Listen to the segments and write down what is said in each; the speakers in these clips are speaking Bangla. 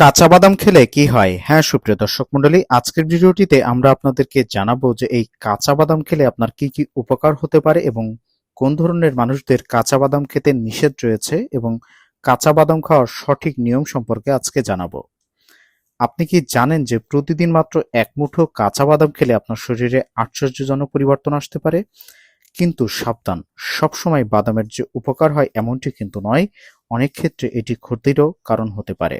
কাঁচা বাদাম খেলে কি হয়? হ্যাঁ সুপ্রিয় দর্শক মণ্ডলী, আজকের ভিডিওটিতে আমরা আপনাদেরকে জানাব যে এই কাঁচা বাদাম খেলে আপনার কি কি উপকার হতে পারে এবং কোন ধরনের মানুষদের কাঁচা বাদাম খেতে নিষেধ রয়েছে এবং কাঁচা বাদাম খাওয়ার সঠিক নিয়ম সম্পর্কে আজকে জানাব। আপনি কি জানেন যে প্রতিদিন মাত্র এক মুঠো কাঁচা বাদাম খেলে আপনার শরীরে আশ্চর্যজনক পরিবর্তন আসতে পারে? কিন্তু সাবধান, সবসময় বাদামের যে উপকার হয় এমনটি কিন্তু নয়, অনেক ক্ষেত্রে এটি ক্ষতিরও কারণ হতে পারে।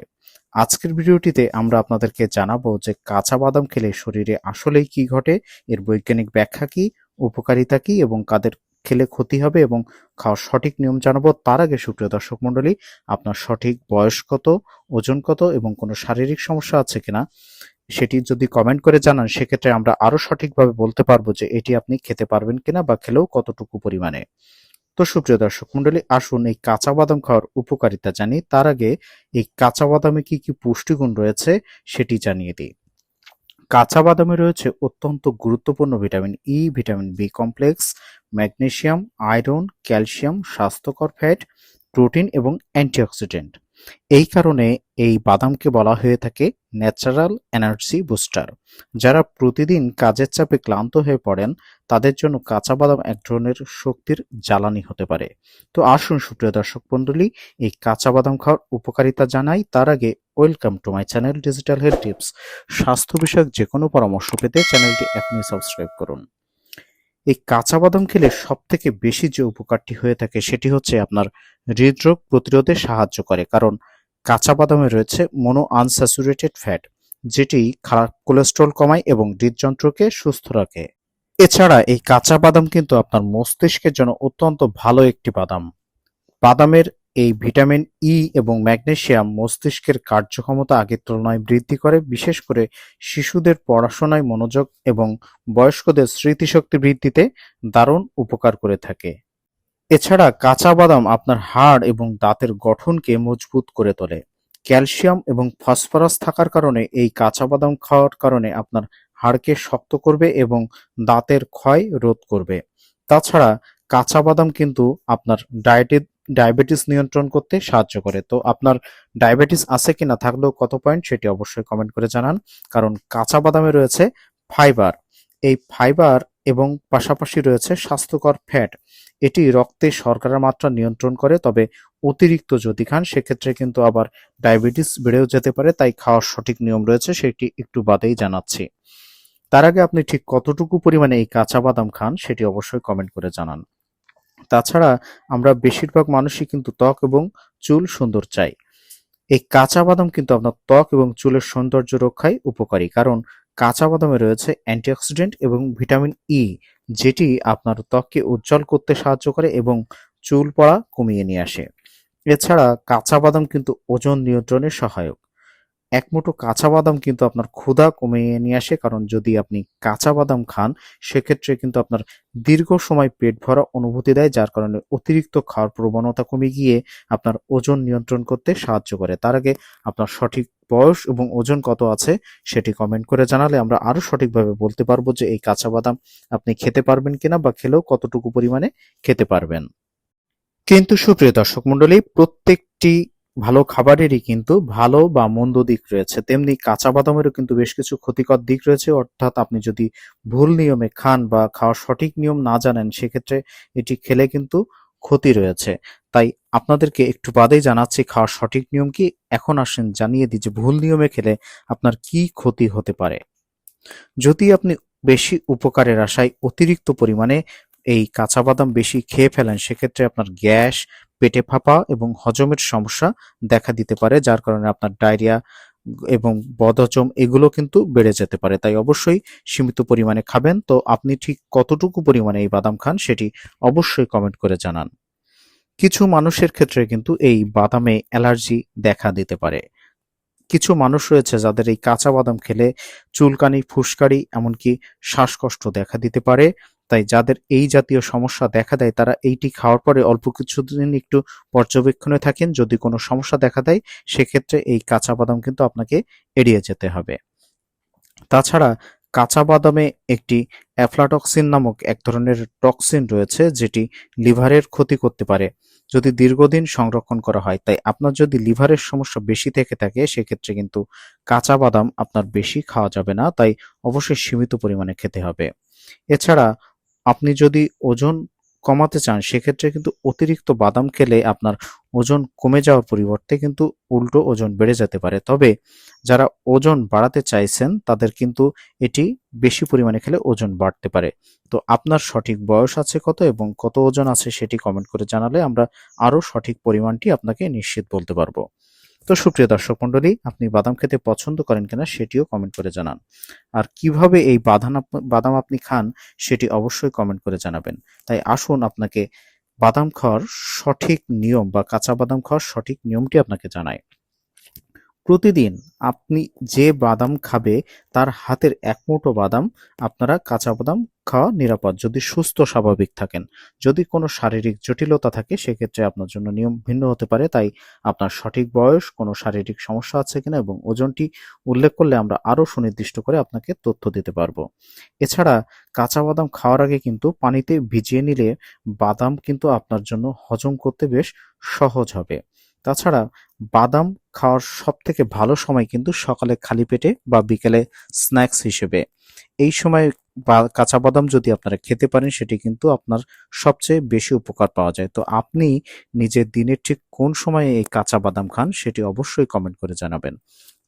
আজকের ভিডিওটিতে আমরা আপনাদেরকে জানাব যে কাঁচা বাদাম খেলে শরীরে আসলেই কি ঘটে, এর বৈজ্ঞানিক ব্যাখ্যা কি, উপকারিতা কি এবং কাদের খেলে ক্ষতি হবে এবং খাওয়ার সঠিক নিয়ম জানাব। তার আগে সুপ্রিয় দর্শক মণ্ডলী, আপনার সঠিক বয়স কত, ওজন কত এবং কোনো শারীরিক সমস্যা আছে কিনা সেটি যদি কমেন্ট করে জানান, সেক্ষেত্রে আমরা আরও সঠিকভাবে বলতে পারব যে এটি আপনি খেতে পারবেন কিনা বা খেলেও কতটুকু পরিমাণে। তো সুপ্রিয় দর্শক মন্ডলী, আসুন এই কাঁচা বাদাম খাওয়ার উপকারিতা জানি। তার আগে এই কাঁচা বাদামে কি কি পুষ্টিগুণ রয়েছে সেটি জানিয়ে দিই। কাঁচা বাদামে রয়েছে অত্যন্ত গুরুত্বপূর্ণ vitamin E vitamin B complex, magnesium, iron, calcium, স্বাস্থ্যকর ফ্যাট, প্রোটিন এবং অ্যান্টিঅক্সিডেন্ট। এই কারণে এই বাদামকে বলা হয়ে থাকে ন্যাচারাল এনার্জি বুস্টার। যারা প্রতিদিন কাজের চাপে ক্লান্ত হয়ে পড়েন, তাদের জন্য কাঁচা বাদাম এক ধরনের শক্তির জ্বালানি হতে পারে। তো আসুন, সুপ্রিয় দর্শক মণ্ডলী, এই কাঁচা বাদাম খাওয়ার উপকারিতা জানাই। তার আগে welcome to my channel digital health tips. স্বাস্থ্য বিষয়ক যে কোনো পরামর্শ পেতে চ্যানেলটি এখনই সাবস্ক্রাইব করুন। এই কাঁচা বাদাম খেলে সব থেকে বেশি যে উপকারটি হয়ে থাকে সেটি হচ্ছে আপনার হৃদরোগ প্রতিরোধে সাহায্য করে। কারণ কাঁচা বাদামে রয়েছে মনো আনস্যাচুরেটেড ফ্যাট যেটি খারাপ কোলেস্ট্রল কমায় এবং হৃদযন্ত্রকে সুস্থ রাখে। এছাড়া এই কাঁচা বাদাম কিন্তু আপনার মস্তিষ্কের জন্য অত্যন্ত ভালো একটি বাদাম। বাদামের এই ভিটামিন ই এবং ম্যাগনেসিয়াম মস্তিষ্কের কার্যক্ষমতা আগের তুলনায় বৃদ্ধি করে, বিশেষ করে শিশুদের পড়াশোনায় মনোযোগ এবং বয়স্কদের স্মৃতিশক্তি বৃদ্ধিতে দারুণ উপকার করে থাকে। এছাড়া কাঁচা বাদাম আপনার হাড় এবং দাঁতের গঠনকে মজবুত করে তোলে। ক্যালসিয়াম এবং ফসফরাস থাকার কারণে এই কাঁচা বাদাম খাওয়ার কারণে আপনার হাড়কে শক্ত করবে এবং দাঁতের ক্ষয় রোধ করবে। তাছাড়া কাঁচা বাদাম কিন্তু আপনার ডায়েটে ডায়াবেটিস নিয়ন্ত্রণ করতে সাহায্য করে। তো আপনার ডায়াবেটিস আছে কিনা, থাকলেও কত পয়েন্ট সেটি অবশ্যই কমেন্ট করে জানান। কারণ কাঁচা বাদামে রয়েছে ফাইবার এই ফাইবার এবং পাশাপাশি রয়েছে স্বাস্থ্যকর ফ্যাট এটি রক্তে শর্করার মাত্রা নিয়ন্ত্রণ করে, তবে অতিরিক্ত যদি খান, সেক্ষেত্রে কিন্তু আবার ডায়াবেটিস বেড়েও যেতে পারে, তাই খাওয়ার সঠিক নিয়ম রয়েছে, সেটি একটু বাদেই জানাচ্ছি। তার আগে আপনি ঠিক কতটুকু পরিমাণে এই কাঁচা বাদাম খান, সেটি অবশ্যই কমেন্ট করে জানান। তাছাড়া আমরা বেশিরভাগ মানুষই কিন্তু ত্বক এবং চুল সুন্দর চাই। এই কাঁচা বাদাম কিন্তু আপনার ত্বক এবং চুলের সৌন্দর্য রক্ষায় উপকারী, কারণ কাঁচা বাদামে রয়েছে অ্যান্টিঅক্সিডেন্ট এবং ভিটামিন ই যেটি আপনার ত্বককে উজ্জ্বল করতে সাহায্য করে এবং চুল পড়া কমিয়ে নিয়ে আসে। এছাড়া কাঁচা বাদাম কিন্তু ওজন নিয়ন্ত্রণে সহায়ক। এক মুঠো কাঁচা বাদাম কিন্তু আপনার ক্ষুধা কমিয়ে নিয়ে আসে, কারণ যদি আপনি কাঁচা বাদাম খান, সেক্ষেত্রে কিন্তু আপনার দীর্ঘ সময় পেট ভরা অনুভূতি দেয়, যার কারণে অতিরিক্ত খাওয়ার প্রবণতা কমে গিয়ে আপনার ওজন নিয়ন্ত্রণ করতে সাহায্য করে। তার আগে আপনার সঠিক বয়স এবং ওজন কত আছে সেটি কমেন্ট করে জানালে আমরা আরও সঠিকভাবে বলতে পারব যে এই কাঁচা বাদাম আপনি খেতে পারবেন কিনা বা খেলেও কতটুকু পরিমাণে খেতে পারবেন। কিন্তু সুপ্রিয় দর্শক মণ্ডলী, প্রত্যেকটি ভালো খাবারেরই কিন্তু ভালো বা মন্দ দিক রয়েছে। তেমনি কাঁচা বাদামেরও কিন্তু বেশ কিছু ক্ষতিকর দিক রয়েছে। অর্থাৎ আপনি যদি ভুল নিয়মে খান বা খাওয়ার সঠিক নিয়ম না জানেন, সেক্ষেত্রে এটি খেলে কিন্তু ক্ষতি রয়েছে। তাই আপনাদেরকে একটু বাদেই জানাচ্ছি খাওয়ার সঠিক নিয়ম কি। এখন আসেন জানিয়ে দিই যে ভুল নিয়মে খেলে আপনার কি ক্ষতি হতে পারে। যদি আপনি বেশি উপকারের আশায় অতিরিক্ত পরিমাণে এই কাঁচা বাদাম বেশি খেয়ে ফেলেন, সেক্ষেত্রে আপনার গ্যাস, পেটে ফাঁপা এবং হজমের সমস্যা দেখা দিতে পারে, যার কারণে আপনার ডায়রিয়া এবং বদহজম এগুলো কিন্তু বেড়ে যেতে পারে। তাই অবশ্যই সীমিত পরিমাণে খাবেন। তো আপনি ঠিক কতটুকু পরিমাণে এই বাদাম খান সেটি অবশ্যই কমেন্ট করে জানান। কিছু মানুষের ক্ষেত্রে কিন্তু এই বাদামে অ্যালার্জি দেখা দিতে পারে। কিছু মানুষ রয়েছে যাদের এই কাঁচা বাদাম খেলে চুলকানি ফুসকারি এমনকি শ্বাসকষ্ট দেখা দিতে পারে। তাই যাদের এই জাতীয় সমস্যা দেখা দেয়, তারা এইটি খাওয়ার পরে অল্প কিছুদিন একটু পর্যবেক্ষণে থাকেন। যদি কোনো সমস্যা দেখা দেয়, সেক্ষেত্রে এই কাঁচা বাদাম কিন্তু আপনাকে এড়িয়ে যেতে হবে। তাছাড়া কাঁচা বাদামে একটি অ্যাফ্লাটক্সিন নামক এক ধরনের টক্সিন রয়েছে, যেটি লিভারের ক্ষতি করতে পারে। যদি দীর্ঘদিন সংরক্ষণ করা হয়, তাই আপনার যদি লিভারের সমস্যা বেশি থেকে থাকে, সেক্ষেত্রে কিন্তু কাঁচা বাদাম আপনার বেশি খাওয়া যাবে না, তাই অবশ্যই সীমিত পরিমাণে খেতে হবে। এছাড়া আপনি যদি ওজন কমাতে চান, সেক্ষেত্রে কিন্তু অতিরিক্ত বাদাম খেলে আপনার ওজন কমে যাওয়ার পরিবর্তে কিন্তু উল্টো ওজন বেড়ে যেতে পারে। তবে যারা ওজন বাড়াতে চাইছেন, তাদের কিন্তু এটি বেশি পরিমাণে খেলে ওজন বাড়তে পারে। তো আপনার সঠিক বয়স আছে কত এবং কত ওজন আছে সেটি কমেন্ট করে জানালে আমরা আরও সঠিক পরিমাণটি আপনাকে নিশ্চিত বলতে পারব। তো সুপ্রিয় দর্শক মণ্ডলী, আপনি বাদাম খেতে পছন্দ করেন কিনা সেটিও কমেন্ট করে জানান। আর কীভাবে এই বাদাম বাদাম আপনি খান সেটি অবশ্যই কমেন্ট করে জানাবেন। তাই আসুন আপনাকে বাদাম খাওয়ার সঠিক নিয়ম বা কাঁচা বাদাম খাওয়ার সঠিক নিয়মটি আপনাকে জানাই। প্রতিদিন আপনি যে বাদাম খাবে, তার হাতের এক মুঠো বাদাম আপনারা কাঁচা বাদাম খাওয়া নিরাপদ। যদি সুস্থ স্বাভাবিক থাকেন, যদি কোনো শারীরিক জটিলতা থাকে, সেক্ষেত্রে আপনার জন্য নিয়ম ভিন্ন হতে পারে। তাই আপনার সঠিক বয়স, কোনো শারীরিক সমস্যা আছে কিনা এবং ওজনটি উল্লেখ করলে আমরা আরও সুনির্দিষ্ট করে আপনাকে তথ্য দিতে পারব। এছাড়া কাঁচা বাদাম খাওয়ার আগে কিন্তু পানিতে ভিজিয়ে নিলে বাদাম কিন্তু আপনার জন্য হজম করতে বেশ সহজ হবে। তাছাড়া বাদাম খাওয়ার সব থেকে ভালো সময় কিন্তু সকালে খালি পেটে বা বিকেলে স্ন্যাক্স হিসেবে। এই সময় বা কাঁচা বাদাম যদি আপনারা খেতে পারেন, সেটি কিন্তু আপনার সবচেয়ে বেশি উপকার পাওয়া যায়। তো আপনি নিজের দিনের ঠিক কোন সময়ে এই কাঁচা বাদাম খান, সেটি অবশ্যই কমেন্ট করে জানাবেন।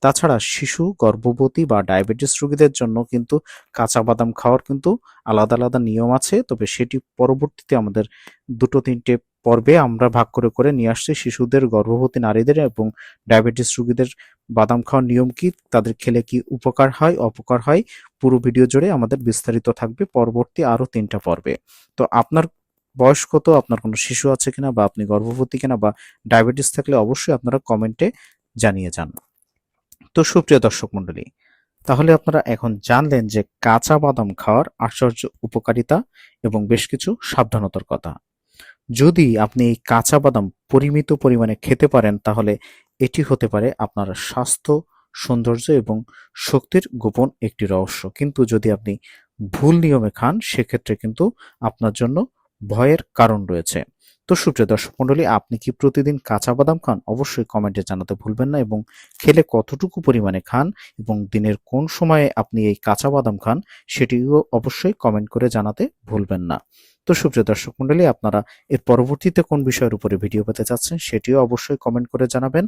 তাছাড়া শিশু, গর্ভবতী বা ডায়াবেটিস রোগীদের জন্য কিন্তু কাঁচা বাদাম খাওয়ার কিন্তু আলাদা আলাদা নিয়ম আছে। তবে সেটি পরবর্তীতে আমাদের দুটো, তিনটে পর্বে আমরা ভাগ করে করে নিয়ে আসছি শিশুদের, গর্ভবতী নারীদের এবং ডায়াবেটিস রোগীদের বাদাম খাওয়ার নিয়ম কি, তাদের খেলে কি উপকার হয়, অপকার হয়, পুরো ভিডিও জুড়ে আমাদের বিস্তারিত থাকবে পরবর্তী আরও তিনটা পর্বে। তো আপনার বয়স কত, আপনার কোনো শিশু আছে কিনা বা আপনি গর্ভবতী কিনা বা ডায়াবেটিস থাকলে অবশ্যই আপনারা কমেন্টে জানিয়ে যান। তো সুপ্রিয় দর্শক মণ্ডলী, তাহলে আপনারা এখন জানলেন যে কাঁচা বাদাম খাওয়ার আশ্চর্য উপকারিতা এবং বেশ কিছু সাবধানতার কথা। যদি আপনি এই কাঁচা বাদাম পরিমিত পরিমাণে খেতে পারেন, তাহলে এটি হতে পারে আপনার স্বাস্থ্য, সৌন্দর্য এবং শক্তির গোপন একটি রহস্য। কিন্তু যদি আপনি ভুল নিয়মে খান, সেক্ষেত্রে কিন্তু আপনার জন্য ভয়ের কারণ রয়েছে। তো সুপ্রিয় দর্শক মণ্ডলী, আপনি কি প্রতিদিন কাঁচা বাদাম খান? অবশ্যই কমেন্টে জানাতে ভুলবেন না এবং খেলে কতটুকু পরিমাণে খান এবং দিনের কোন সময়ে আপনি এই কাঁচা বাদাম খান, সেটিও অবশ্যই কমেন্ট করে জানাতে ভুলবেন না। তো সুপ্রিয় দর্শক মণ্ডলী আপনারা এর পরবর্তীতে কোন বিষয়ের উপরে ভিডিও পেতে চাচ্ছেন সেটিও অবশ্যই কমেন্ট করে জানাবেন।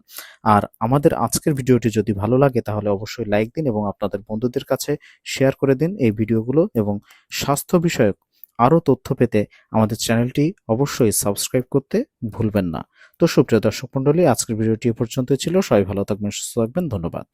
আর আমাদের আজকের ভিডিওটি যদি ভালো লাগে, তাহলে অবশ্যই লাইক দিন এবং আপনাদের বন্ধুদের কাছে শেয়ার করে দিন এই ভিডিওগুলো এবং স্বাস্থ্য বিষয়ক আরও তথ্য পেতে আমাদের চ্যানেলটি অবশ্যই সাবস্ক্রাইব করতে ভুলবেন না। তো সুপ্রিয় দর্শক মণ্ডলী আজকের ভিডিওটি এ পর্যন্ত ছিল। সবাই ভালো থাকবেন, সুস্থ থাকবেন। ধন্যবাদ।